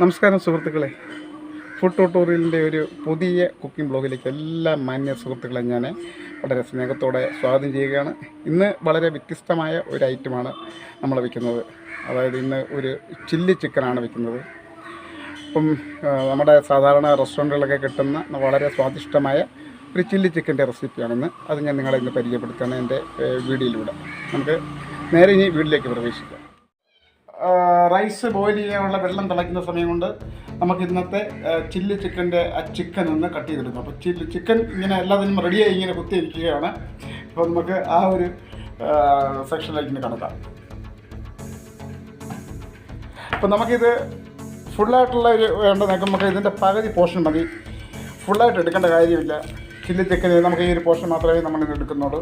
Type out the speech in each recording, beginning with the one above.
നമസ്കാരം സുഹൃത്തുക്കളെ. ഫുഡ് ട്യൂട്ടോറിയലിന്റെ ഒരു പുതിയ കുക്കിംഗ് ബ്ലോഗിലേക്ക് എല്ലാ മാന്യ സുഹൃത്തുക്കളെ ഞാൻ വളരെ സ്നേഹത്തോടെ സ്വാഗതം ചെയ്യുകയാണ്. ഇന്ന് വളരെ വ്യത്യസ്തമായ ഒരു ഐറ്റമാണ് നമ്മൾ വയ്ക്കുന്നത് അതായത് ഇന്ന് ഒരു ചില്ലി ചിക്കനാണ് വയ്ക്കുന്നത് അപ്പം നമ്മുടെ സാധാരണ റെസ്റ്റോറന്റുകളിലൊക്കെ കിട്ടുന്ന വളരെ സ്വാദിഷ്ടമായ ഒരു ചില്ലി ചിക്കന്റെ റെസിപ്പിയാണെന്ന് അത് ഞാൻ നിങ്ങളെ ഇന്ന് പരിചയപ്പെടുത്തുകയാണ് എന്റെ വീഡിയോയിലൂടെ. നമുക്ക് നേരെ ഇനി വീട്ടിലേക്ക് പ്രവേശിക്കാം. റൈസ് ബോയിൽ ചെയ്യാനുള്ള വെള്ളം തിളയ്ക്കുന്ന സമയം കൊണ്ട് നമുക്ക് ഇന്നത്തെ ചില്ലി ചിക്കന്റെ ആ ചിക്കൻ ഒന്ന് കട്ട് ചെയ്തെടുക്കും. അപ്പോൾ ചില്ലി ചിക്കൻ ഇങ്ങനെ എല്ലാത്തിനും റെഡിയായി ഇങ്ങനെ കുത്തിയിരിക്കുകയാണ്. അപ്പോൾ നമുക്ക് ആ ഒരു സെക്ഷനിലേക്ക് ഇങ്ങനെ കടക്കാം. അപ്പോൾ നമുക്കിത് ഫുള്ളായിട്ടുള്ള ഒരു വേണ്ട നമുക്ക് ഇതിന്റെ പകുതി പോർഷൻ മതി. ഫുള്ളായിട്ട് എടുക്കേണ്ട കാര്യമില്ല. ചില്ലി ചിക്കൻ നമുക്ക് ഈ ഒരു പോർഷൻ മാത്രമേ നമ്മളിത് എടുക്കുന്നുള്ളൂ.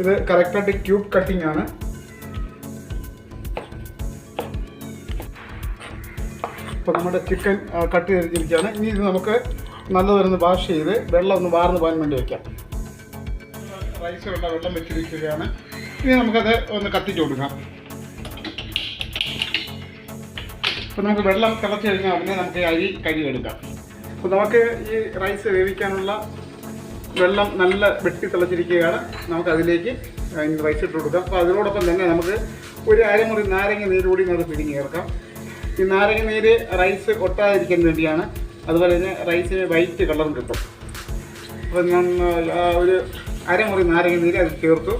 ഇത് കറക്റ്റായിട്ട് ക്യൂബ് കട്ടിംഗ് ആണ്. ഇപ്പോൾ നമ്മുടെ ചിക്കൻ കട്ട് ചെയ്തിരിക്കുകയാണ്. ഇനി ഇത് നമുക്ക് നല്ലതൊന്ന് വാഷ് ചെയ്ത് വെള്ളം ഒന്ന് വാർന്ന് പോകാൻ വേണ്ടി വയ്ക്കാം റൈസ് വെള്ളം വെള്ളം വെച്ചിരിക്കുകയാണ്. ഇനി നമുക്കത് ഒന്ന് കത്തിച്ച് കൊടുക്കാം. അപ്പോൾ നമുക്ക് വെള്ളം തിളച്ച് കഴിഞ്ഞാൽ ഉടനെ നമുക്ക് അരി അരി കഴുകിയെടുക്കാം അപ്പോൾ നമുക്ക് ഈ റൈസ് വേവിക്കാനുള്ള വെള്ളം നല്ല വെട്ടി തിളച്ചിരിക്കുകയാണ്. നമുക്ക് അതിലേക്ക് റൈസ് ഇട്ട് കൊടുക്കാം. അപ്പോൾ അതിനോടൊപ്പം തന്നെ നമുക്ക് ഒരു അരമുറി നാരങ്ങ നീര് കൂടി നമുക്ക് പിടിങ്ങി ചേർക്കാം. ഈ നാരങ്ങ നീര് റൈസ് ഒട്ടാതിരിക്കാൻ വേണ്ടിയാണ്. അതുപോലെ തന്നെ റൈസിന് വൈറ്റ് കളറും കിട്ടും അപ്പോൾ ഞാൻ ഒരു അരമുറി നാരങ്ങ നീര് അത് ചേർത്തു.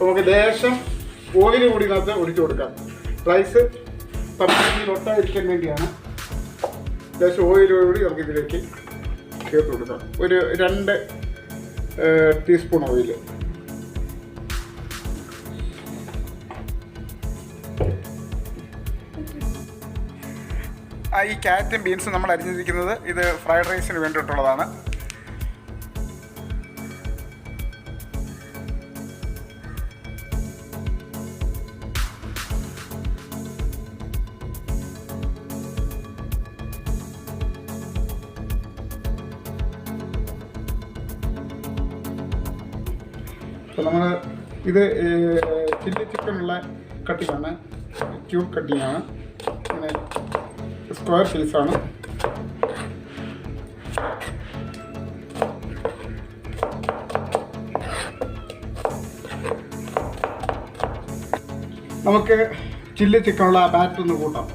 നമുക്ക് ലേശം ഓയിൽ കൂടി ഇതിനകത്ത് ഒഴിച്ചു കൊടുക്കാം. റൈസ് തമ്മിൽ ഒട്ടാതിരിക്കാൻ വേണ്ടിയാണ് ലേശം ഓയിലോടുകൂടി കൂടി നമുക്ക് ഇതിലേക്ക് ചേർത്ത് കൊടുക്കാം. ഒരു രണ്ട് ടീസ്പൂൺ ഓയിൽ ഈ ക്യാരറ്റും ബീൻസും നമ്മൾ അരിഞ്ഞിരിക്കുന്നത് ഇത് ഫ്രൈഡ് റൈസിന് വേണ്ടിയിട്ടുള്ളതാണ്. അപ്പോൾ നമ്മൾ ഇത് ചില്ലി ചിക്കനുള്ള കട്ടിങ്ങാണ് ക്യൂബ് കട്ടിങ്ങാണ് ഇങ്ങനെ സ്ക്വയർ പീസാണ്. നമുക്ക് ചില്ലി ചിക്കനുള്ള ബാറ്റർ ഒന്ന് കൂട്ടാം.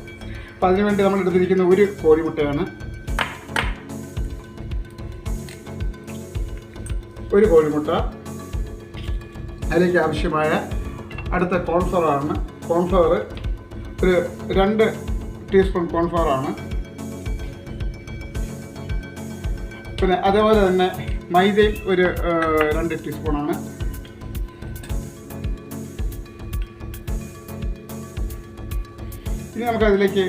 അപ്പോൾ അതിനുവേണ്ടി നമ്മൾ എടുത്തിരിക്കുന്ന ഒരു കോഴിമുട്ടയാണ്. ഒരു കോഴിമുട്ട. അതിലേക്ക് ആവശ്യമായ അടുത്ത കോൺഫ്ലവറാണ് കോൺഫ്ലവർ ഒരു രണ്ട് ടീസ്പൂൺ കോൺഫ്ലവറാണ് പിന്നെ അതേപോലെ തന്നെ മൈദയും ഒരു രണ്ട് ടീസ്പൂണാണ്. ഇനി നമുക്ക് അതിലേക്ക്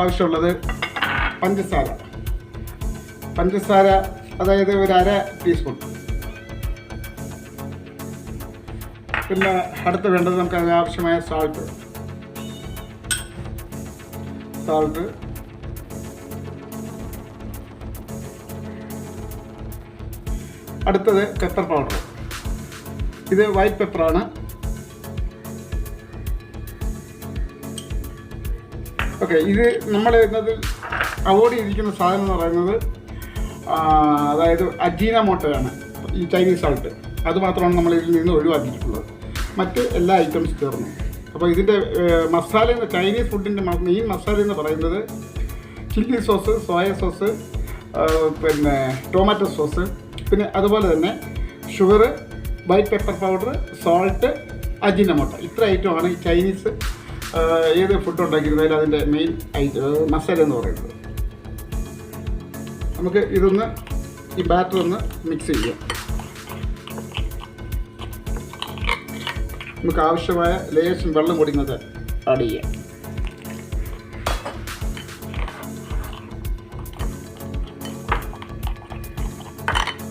ആവശ്യമുള്ളത് പഞ്ചസാര. പഞ്ചസാര അതായത് ഒരു അര ടീസ്പൂൺ. പിന്നെ അടുത്ത് വേണ്ടത് നമുക്ക് അതിന് ആവശ്യമായ സാൾട്ട് സാൾട്ട് അടുത്തത് പെപ്പർ പൗഡർ ഇത് വൈറ്റ് പെപ്പറാണ് ഓക്കെ ഇത് നമ്മൾ ഇന്നത് അവോയ്ഡ് ചെയ്തിരിക്കുന്ന സാധനം എന്ന് പറയുന്നത് അതായത് അതായത് അജീനമോട്ടയാണ് ഈ ചൈനീസ് സാൾട്ട് അതുമാത്രമാണ് നമ്മൾ ഇതിൽ നിന്ന് ഒഴിവാക്കിയിട്ടുള്ളത്. മറ്റ് എല്ലാ ഐറ്റംസ് ചേർന്നു. അപ്പോൾ ഇതിന്റെ മസാല ചൈനീസ് ഫുഡിന്റെ മെയിൻ മസാല എന്ന് പറയുന്നത് ചില്ലി സോസ് സോയ സോസ് പിന്നെ ടൊമാറ്റോ സോസ് പിന്നെ അതുപോലെ തന്നെ sugar white pepper powder salt Ajinomoto ഇത്ര ഐറ്റമാണ് ഈ ചൈനീസ് ഏത് ഫുഡ് ഉണ്ടാക്കിയിരുന്നാലും അതിന്റെ മെയിൻ ഐറ്റം മസാല എന്ന് പറയുന്നത്. നമുക്ക് ഇതൊന്ന് ഈ ബാറ്റർ ഒന്ന് മിക്സ് ചെയ്യാം നമുക്ക് ആവശ്യമായ ലേശം വെള്ളം കൂടി ഇങ്ങോട്ട് ആഡ് ചെയ്യാം.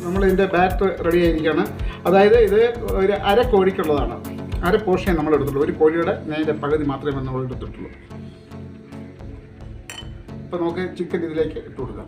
നമ്മൾ ഇതിന്റെ ബാറ്റർ റെഡി ആയിരിക്കുകയാണ്. അതായത് ഇത് ഒരു അര കോഴിക്കുള്ളതാണ്. അര പോർഷൻ നമ്മൾ എടുത്തുള്ളൂ ഒരു കോഴിയുടെ നേരെ പകുതി മാത്രമേ നമ്മൾ എടുത്തിട്ടുള്ളൂ. അപ്പോൾ നമുക്ക് ചിക്കൻ ഇതിലേക്ക് ഇട്ട് കൊടുക്കാം.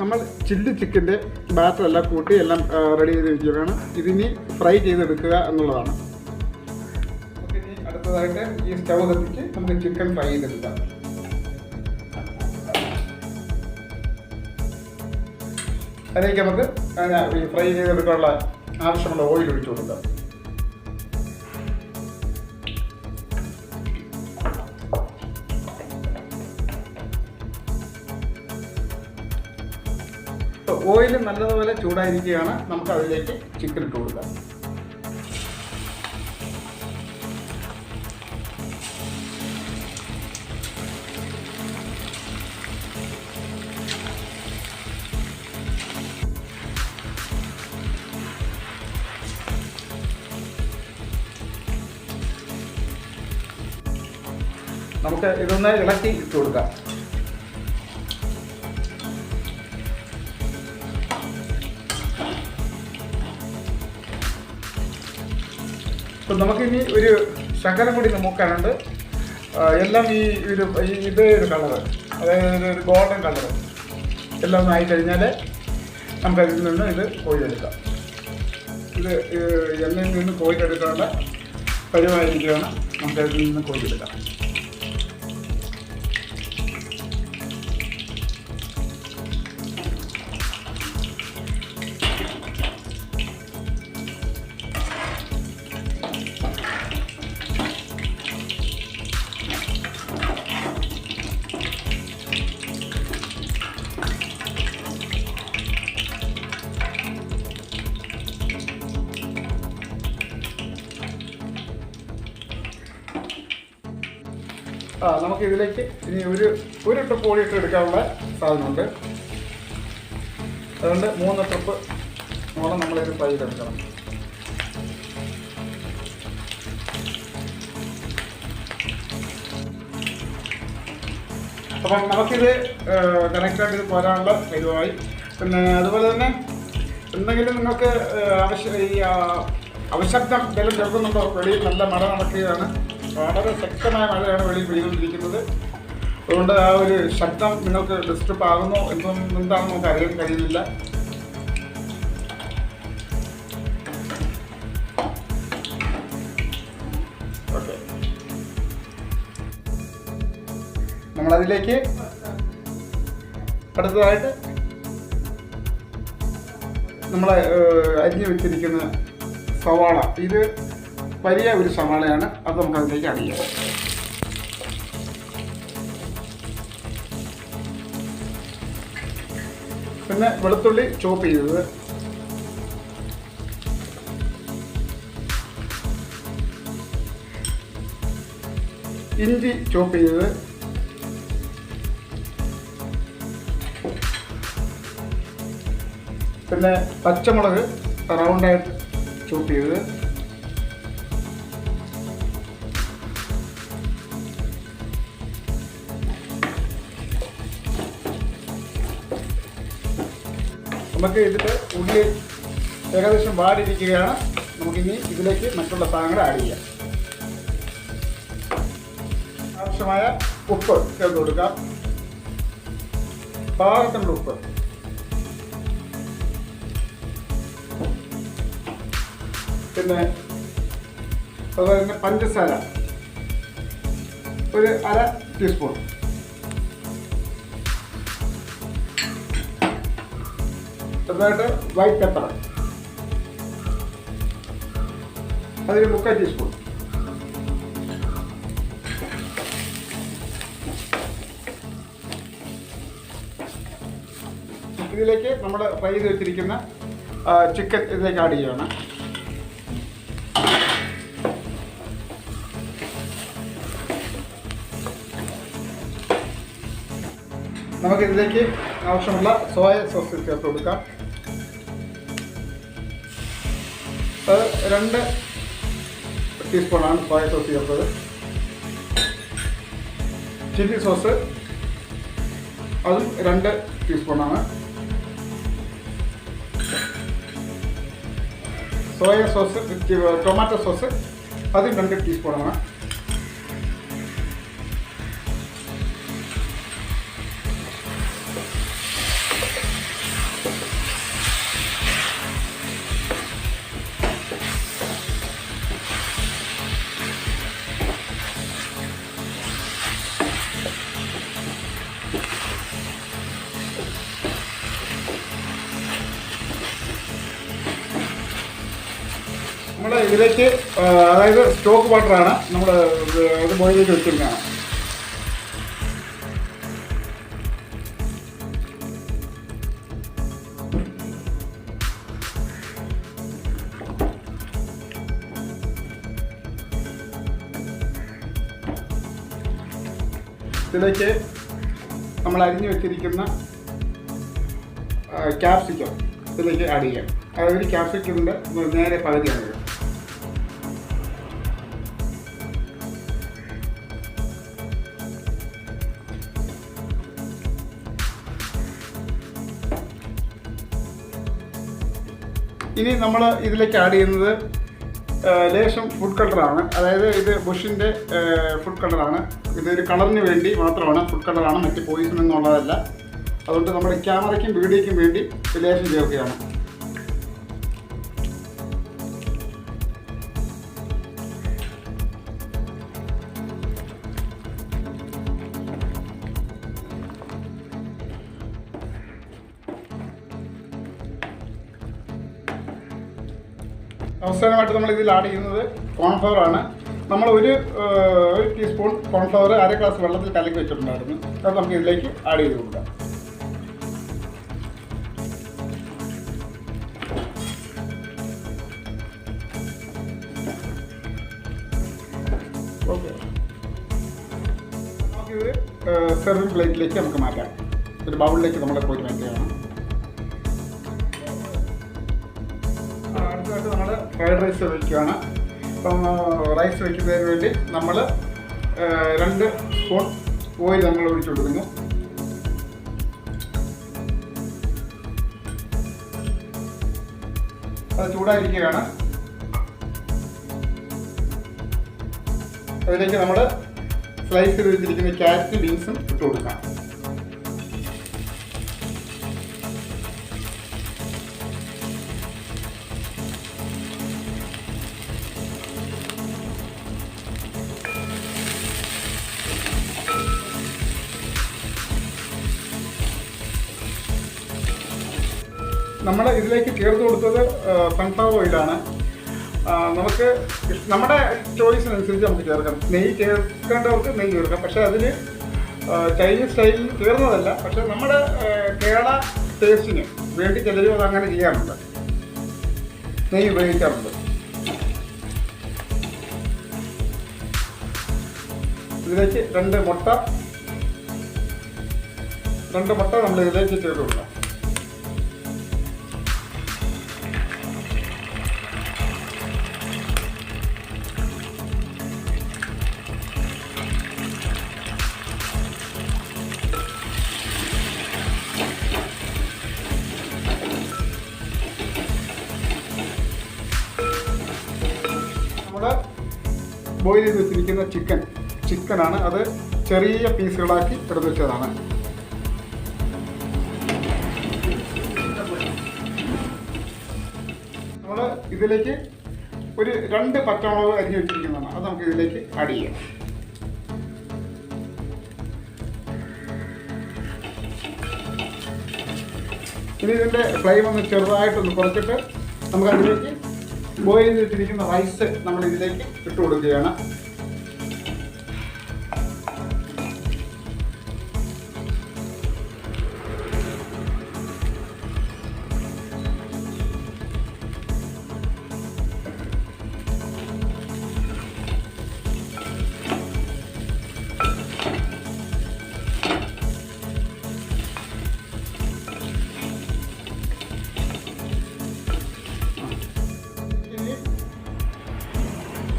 നമ്മൾ ചില്ലി ചിക്കന്റെ ബാറ്റർ എല്ലാം കൂട്ടി എല്ലാം റെഡി ചെയ്ത് വെച്ചിട്ടാണ് ഇതിനി ഫ്രൈ ചെയ്തെടുക്കുക എന്നുള്ളതാണ്. അടുത്തതായിട്ട് ഈ സ്റ്റവ് കത്തിച്ച് നമുക്ക് ചിക്കൻ ഫ്രൈ ചെയ്തെടുക്കാം. അതിലേക്ക് നമുക്ക് ഫ്രൈ ചെയ്തെടുക്കാനുള്ള ആവശ്യമുള്ള ഓയിൽ ഒഴിച്ചു കൊടുക്കാം. ഓയിൽ നല്ലതുപോലെ ചൂടായിരിക്കുകയാണ്. നമുക്ക് അതിലേക്ക് ചിക്കൻ ഇട്ട് കൊടുക്കാം. നമുക്ക് ഇതൊന്ന് ഇളക്കി ഇട്ട് കൊടുക്കാം. അപ്പം നമുക്കിനി ഒരു ശകലം കൂടി നോക്കാനുണ്ട് എല്ലാം ഈ ഒരു ഇതേ ഒരു കളറ് അതായത് ഒരു ഗോൾഡൻ കളറ് എല്ലാം ഒന്ന് ആയിക്കഴിഞ്ഞാൽ നമുക്കതിൽ നിന്ന് ഇത് കോഴിയെടുക്കാം ഇത് എല്ലാം നിന്ന് കോഴിയെടുക്കേണ്ട നമുക്ക് നമുക്കതിൽ നിന്ന് കോഴിയെടുക്കാം ആ നമുക്ക് ഇതിലേക്ക് ഇനി ഒരു ഒരു ട്രിപ്പ് ഓടിയിട്ട് എടുക്കാനുള്ള സാധനമുണ്ട്. അതുകൊണ്ട് മൂന്ന് ട്രിപ്പ് മോളം നമ്മളിത് ഫ്രൈ ചെയ്തെടുക്കണം അപ്പം നമുക്കിത് കണക്റ്റായിട്ട് ഇത് പോരാനുള്ള ഇതുമായി പിന്നെ അതുപോലെ തന്നെ എന്തെങ്കിലും നിങ്ങൾക്ക് ആവശ്യം ഈ അവശബ്ദം എന്തെങ്കിലും ചെറുക്കുന്നുണ്ടോ വെളിയിൽ നല്ല മഴ നടക്കുകയാണ്. വളരെ ശക്തമായ മഴയാണ് വെളിയിൽ പെയ്തുകൊണ്ടിരിക്കുന്നത്. അതുകൊണ്ട് ആ ഒരു ശബ്ദം നിങ്ങൾക്ക് ഡിസ്റ്റർബ് ആകുന്നു എന്തും എന്താണെന്ന് നമുക്ക് അറിയാൻ കഴിയുന്നില്ല. നമ്മളതിലേക്ക് അടുത്തതായിട്ട് നമ്മൾ അരിഞ്ഞു വെച്ചിരിക്കുന്ന സവാള. ഇത് വലിയ ഒരു സവാളയാണ്. അത് നമുക്ക് അതിലേക്ക് അറിയാം പിന്നെ വെളുത്തുള്ളി ചോപ്പ് ചെയ്തത്. ഇഞ്ചി ചോപ്പ് ചെയ്തത്. പിന്നെ പച്ചമുളക് റൗണ്ടായിട്ട് ചോപ്പ് ചെയ്തത്. നമുക്ക് ഇതിൽ ഉള്ളി ഏകദേശം വാടിയിരിക്കുകയാണ് നമുക്കിനി ഇതിലേക്ക് മറ്റുള്ള സാധനങ്ങൾ ആഡ് ചെയ്യാം. ആവശ്യമായ ഉപ്പ് ചേർത്ത് കൊടുക്കാം. പാകത്തിനുള്ള ഉപ്പ്. പിന്നെ അതുപോലെ തന്നെ പഞ്ചസാര. ഒരു അര ടീസ്പൂൺ ചെറുതായിട്ട് വൈറ്റ് പെപ്പർ അതിൽ മുക്കാൽ ടീസ്പൂൺ ഇതിലേക്ക് നമ്മൾ ഫ്രൈ ചെയ്ത് വെച്ചിരിക്കുന്ന ചിക്കൻ ഇതിലേക്ക് ആഡ് ചെയ്യണം നമുക്ക് ഇതിലേക്ക് ആവശ്യമുള്ള സോയ സോസ് ചേർത്ത് കൊടുക്കാം. രണ്ട് ടീസ്പൂണാണ് സോയ സോസ് ചേർത്തത്. ചില്ലി സോസ് അതും രണ്ട് ടീസ്പൂണാണ്. സോയ സോസ് ടൊമാറ്റോ സോസ് അതും രണ്ട് ടീസ്പൂണാണ്. ഇതിലേക്ക് അതായത് സ്റ്റോക്ക് വാട്ടറാണ് നമ്മൾ ഇത് ബോയിലേക്ക് വെച്ചിരിക്കുകയാണ് ഇതിലേക്ക് നമ്മൾ അരിഞ്ഞു വെച്ചിരിക്കുന്ന ക്യാപ്സിക്കം ഇതിലേക്ക് ആഡ് ചെയ്യാം. അതായത് ക്യാപ്സിക്കമിന്റെ നേരെ പകുതിയാണ് ഇനി നമ്മൾ ഇതിലേക്ക് ആഡ് ചെയ്യുന്നത് ലേശം ഫുഡ് കളറാണ് അതായത് ഇത് ബുഷിന്റെ ഫുഡ് കളറാണ് ഇതൊരു കളറിന് വേണ്ടി മാത്രമാണ് ഫുഡ് കളറാണ് മറ്റ് പോയിസൺ എന്നുള്ളതല്ല അതുകൊണ്ട് നമ്മുടെ ക്യാമറയ്ക്കും വീഡിയോയ്ക്കും വേണ്ടി ലേശം ചേർക്കുകയാണ് അവസാനമായിട്ട് നമ്മൾ ഇതിൽ ആഡ് ചെയ്യുന്നത് കോൺഫ്ലവർ ആണ്. നമ്മൾ ഒരു ഒരു ടീസ്പൂൺ കോൺഫ്ലവർ അര ഗ്ലാസ് വെള്ളത്തിൽ കലക്കി വെച്ചിട്ടുണ്ടായിരുന്നു. അത് നമുക്ക് ഇതിലേക്ക് ആഡ് ചെയ്ത് കൊടുക്കാം. ഓക്കെ നമുക്കിത് പ്ലേറ്റിലേക്ക് നമുക്ക് മാറ്റാം. ഒരു ബൗളിലേക്ക് നമ്മൾ പോയിട്ട് മാറ്റുകയാണ് ഫ്രൈഡ് റൈസ് വയ്ക്കുകയാണ് അപ്പം റൈസ് വയ്ക്കുന്നതിന് വേണ്ടി നമ്മൾ രണ്ട് സ്പൂൺ ഓയിൽ നമ്മൾ ഒഴിച്ചു കൊടുക്കുന്നു. അത് ചൂടായിരിക്കുകയാണ്. അതിലേക്ക് നമ്മൾ സ്ലൈസ് ചെയ്ത് വെച്ചിരിക്കുന്ന ക്യാരറ്റ് ബീൻസും ഇട്ട് കൊടുക്കാം. നമ്മൾ ഇതിലേക്ക് ചേർത്ത് കൊടുത്തത് സൺഫ്ലവർ ഓയിലാണ് നമുക്ക് നമ്മുടെ ചോയ്സിനനുസരിച്ച് നമുക്ക് ചേർക്കാം. നെയ്യ് ചേർക്കേണ്ടവർക്ക് നെയ്യ് ചേർക്കാം. പക്ഷേ അതിൽ ചൈനീസ് സ്റ്റൈലിൽ ചേർന്നതല്ല. പക്ഷെ നമ്മുടെ കേരള ടേസ്റ്റിന് വേണ്ടി ചിലരും അത് അങ്ങനെ ചെയ്യാറുണ്ട്. നെയ്യ് ഉപയോഗിക്കാറുണ്ട്. ഇതിലേക്ക് രണ്ട് മുട്ട രണ്ട് മുട്ട നമ്മൾ ഇതിലേക്ക് ചേർത്ത് കൊടുക്കാം. വെച്ചിരിക്കുന്ന ചിക്കൻ. ചിക്കനാണ് അത് ചെറിയ പീസുകളാക്കി എടുത്തു വെച്ചതാണ് നമ്മൾ ഇതിലേക്ക് ഒരു രണ്ട് പച്ചമുളക് അരിഞ്ഞു വെച്ചിരിക്കുന്നതാണ്. അത് നമുക്ക് ഇതിലേക്ക് ആഡ് ചെയ്യാം. ഇനി ഇതിന്റെ ഫ്ലെയിം ഒന്ന് ചെറുതായിട്ടൊന്ന് കുറച്ചിട്ട് നമുക്ക് അതിലേക്ക് ബോയിൽ ചെയ്തിട്ടിരിക്കുന്ന റൈസ് നമ്മൾ ഇതിലേക്ക് ഇട്ട് കൊടുക്കുകയാണ്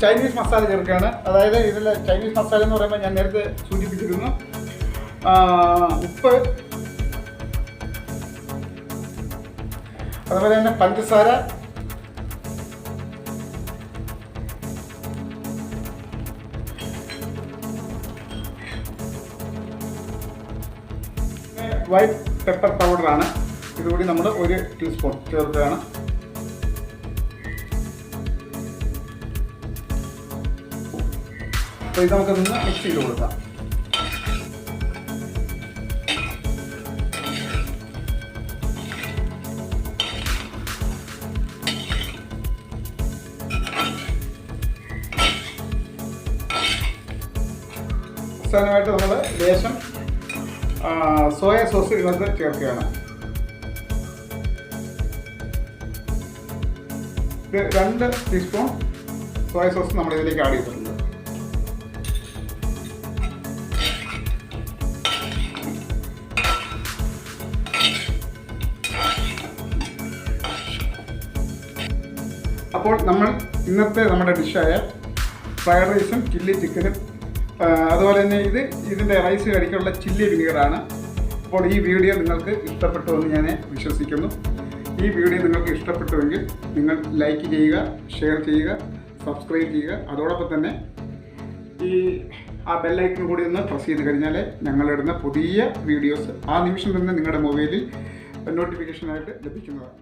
ചൈനീസ് മസാല ചേർക്കുകയാണ്. അതായത് ഇതിൽ ചൈനീസ് മസാല എന്ന് പറയുമ്പോൾ ഞാൻ നേരത്തെ സൂചിപ്പിച്ചിരുന്നു. ഉപ്പ്. അതുപോലെ തന്നെ പഞ്ചസാര. വൈറ്റ് പെപ്പർ പൗഡറാണ് ഇതുകൂടി നമ്മൾ ഒരു ടീസ്പൂൺ ചേർക്കുകയാണ്. അപ്പോൾ ഇത് നമുക്ക് നിന്ന് മിക്സ് ചെയ്ത് കൊടുക്കാം. അവസാനമായിട്ട് നമ്മൾ ലേശം സോയ സോസ് ഇതിനകത്ത് ചേർക്കുകയാണ്. ഇത് രണ്ട് ടീസ്പൂൺ സോയ സോസ് നമ്മൾ ഇതിലേക്ക് ആഡ് ചെയ്തിട്ടുണ്ട് അപ്പോൾ നമ്മൾ ഇന്നത്തെ നമ്മുടെ ഡിഷായ ഫ്രൈഡ് റൈസും ചില്ലി ചിക്കനും അതുപോലെ തന്നെ ഇത് ഇതിന്റെ റൈസ് കടിക്കുള്ള ചില്ലി വിനീഗറാണ്. അപ്പോൾ ഈ വീഡിയോ നിങ്ങൾക്ക് ഇഷ്ടപ്പെട്ടു എന്ന് ഞാൻ വിശ്വസിക്കുന്നു. ഈ വീഡിയോ നിങ്ങൾക്ക് ഇഷ്ടപ്പെട്ടുവെങ്കിൽ നിങ്ങൾ ലൈക്ക് ചെയ്യുക ഷെയർ ചെയ്യുക സബ്സ്ക്രൈബ് ചെയ്യുക. അതോടൊപ്പം തന്നെ ഈ ആ ബെല്ലൈക്കൺ കൂടി ഒന്ന് പ്രസ് ചെയ്ത് കഴിഞ്ഞാൽ ഞങ്ങളിടുന്ന പുതിയ വീഡിയോസ് ആ നിമിഷം തന്നെ നിങ്ങളുടെ മൊബൈലിൽ നോട്ടിഫിക്കേഷനായിട്ട് ലഭിക്കുന്നതാണ്.